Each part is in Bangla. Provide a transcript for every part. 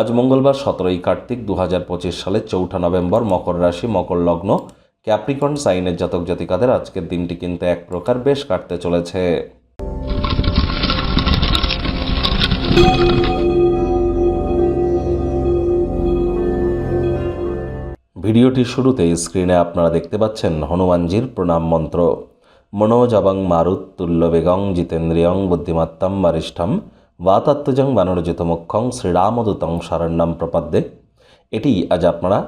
আজ মঙ্গলবার সতেরোই কার্তিক দু হাজার পঁচিশ সালের চৌঠা নভেম্বর মকর রাশি, মকর লগ্ন, ক্যাপ্রিকন সাইনের জাতক জাতিকাদের আজকের দিনটি কিন্তু এক প্রকার বেশ কাটতে চলেছে। ভিডিওটির শুরুতে স্ক্রিনে আপনারা দেখতে পাচ্ছেন হনুমানজির প্রণাম মন্ত্র। মনোজবং মারুত তুল্য বেগং জিতেন্দ্রিয়ং বুদ্ধিমত্তম বরিষ্ঠম বাতাত্মজং বানরজিত মুখ্যং শ্রীরামদূতং শরণ্যম প্রপদ্যে এটি আজ আপনারা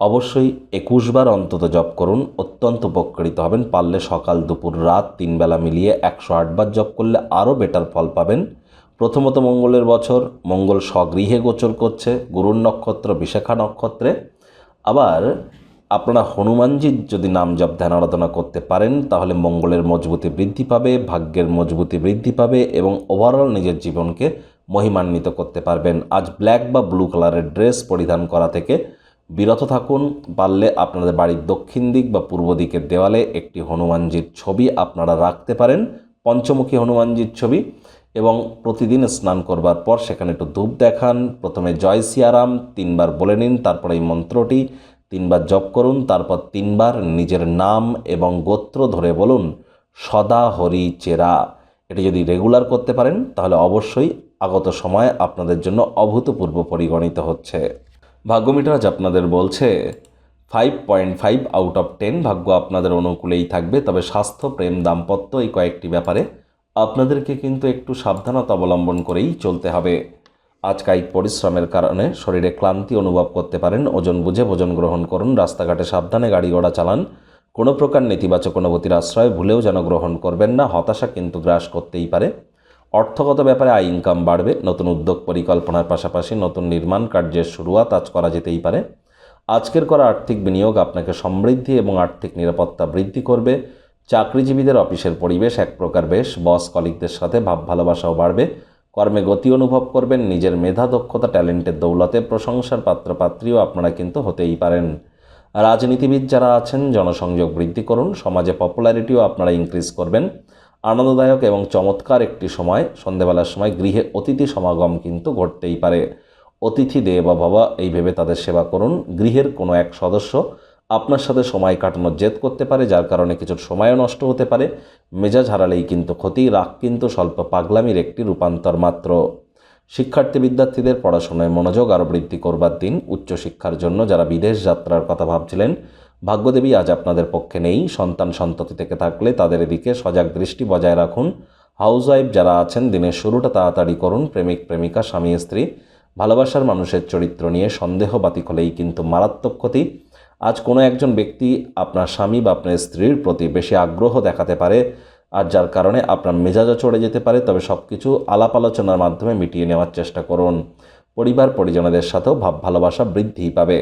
অবশ্যই একুশবার অন্তত জপ করুন অত্যন্ত উপকৃত হবেন পারলে সকাল দুপুর রাত তিন বেলা মিলিয়ে একশো আটবার জপ করলে আরও বেটার ফল পাবেন প্রথমত মঙ্গলের বছর মঙ্গল স্বগৃহে গোচর করছে গুরুর নক্ষত্র বিশাখা নক্ষত্রে আবার আপনারা হনুমানজির যদি নাম জপ ধ্যান আরাধনা করতে পারেন, তাহলে মঙ্গলের মজবুতি বৃদ্ধি পাবে, ভাগ্যের মজবুতি বৃদ্ধি পাবে এবং ওভারঅল নিজের জীবনকে মহিমান্বিত করতে পারবেন। আজ ব্ল্যাক বা ব্লু কালারের ড্রেস পরিধান করা থেকে বিরত থাকুন। পারলে আপনাদের বাড়ির দক্ষিণ দিক বা পূর্ব দিকের দেওয়ালে একটি হনুমানজির ছবি আপনারা রাখতে পারেন, পঞ্চমুখী হনুমানজির ছবি এবং প্রতিদিন স্নান করবার পর সেখানে একটু ধূপ দেখান। প্রথমে জয় সিয়ারাম, তিনবার বলে নিন, তারপরে এই মন্ত্রটি তিনবার জপ করুন, তারপর তিনবার নিজের নাম এবং গোত্র ধরে বলুন, সদা হরি চেরা। এটি যদি রেগুলার করতে পারেন, তাহলে অবশ্যই আগত সময় আপনাদের জন্য অভূতপূর্ব পরিগণিত হচ্ছে। ভাগ্যমিটার আজ আপনাদের বলছে, five point five out of ten ভাগ্য আপনাদের অনুকূলেই থাকবে, তবে স্বাস্থ্য, প্রেম, দাম্পত্য এই কয়েকটি ব্যাপারে আপনাদেরকে কিন্তু একটু সাবধানতা অবলম্বন করেই চলতে হবে। আজ কায়িক পরিশ্রমের কারণে শরীরে ক্লান্তি অনুভব করতে পারেন, ওজন বুঝে ভোজন গ্রহণ করুন, রাস্তাঘাটে সাবধানে গাড়ি ঘোড়া চালান, কোনো প্রকার নেতিবাচক অনুভূতির আশ্রয় ভুলেও যেন গ্রহণ করবেন না, হতাশা কিন্তু গ্রাস করতেই পারে। অর্থগত ব্যাপারে আয় ইনকাম বাড়বে, নতুন উদ্যোগ পরিকল্পনার পাশাপাশি নতুন নির্মাণ কার্যের শুরুয়াত আজ করা যেতেই পারে। আজকের করা আর্থিক বিনিয়োগ আপনাকে সমৃদ্ধি এবং আর্থিক নিরাপত্তা বৃদ্ধি করবে। চাকরিজীবীদের অফিসের পরিবেশ এক প্রকার বেশ, বস কলিকদের সাথে ভাব ভালোবাসাও বাড়বে। কর্মে গতি অনুভব করবেন, নিজের মেধা, দক্ষতা, ট্যালেন্টের দৌলতে প্রশংসার পাত্রপাত্রীও আপনারা কিন্তু হতেই পারেন। রাজনীতিবিদ যারা আছেন, জনসংযোগ বৃদ্ধি করুন, সমাজে পপুলারিটিও আপনারা ইনক্রিজ করবেন। আনন্দদায়ক এবং চমৎকার একটি সময়, সন্ধেবেলার সময় গৃহে অতিথি সমাগম কিন্তু ঘটতেই পারে। অতিথি দেব ভবা, এই ভেবে তাদের সেবা করুন। গৃহের কোনো এক সদস্য আপনার সাথে সময় কাটানোর জেদ করতে পারে, যার কারণে কিছু সময়ও নষ্ট হতে পারে। মেজাজ হারালেই কিন্তু ক্ষতি, রাগ কিন্তু স্বল্প পাগলামির একটি রূপান্তর মাত্র। শিক্ষার্থী বিদ্যার্থীদের পড়াশোনায় মনোযোগ আরও বৃদ্ধি করবার দিন, উচ্চশিক্ষার জন্য যারা বিদেশ যাত্রার কথা ভাবছিলেন, ভাগ্যদেবী আজ আপনাদের পক্ষে নেই। সন্তান সন্ততি থেকে থাকলে তাদের এদিকে সজাগ দৃষ্টি বজায় রাখুন। হাউসওয়াইফ যারা আছেন, দিনের শুরুটা তাড়াতাড়ি করুন। প্রেমিক, প্রেমিকা, স্বামী, স্ত্রী ভালোবাসার মানুষের চরিত্র নিয়ে সন্দেহ বাতিক হলেই কিন্তু মারাত্মক ক্ষতি। আজ কোনো একজন ব্যক্তি আপনার স্বামী বা আপনার স্ত্রীর প্রতি বেশি আগ্রহ দেখাতে পারে আর যার কারণে আপনার মেজাজও চড়ে যেতে পারে, তবে সব কিছু আলাপ আলোচনার মাধ্যমে মিটিয়ে নেওয়ার চেষ্টা করুন। পরিবার পরিজনদের সাথেও ভাব ভালোবাসা বৃদ্ধি পাবে।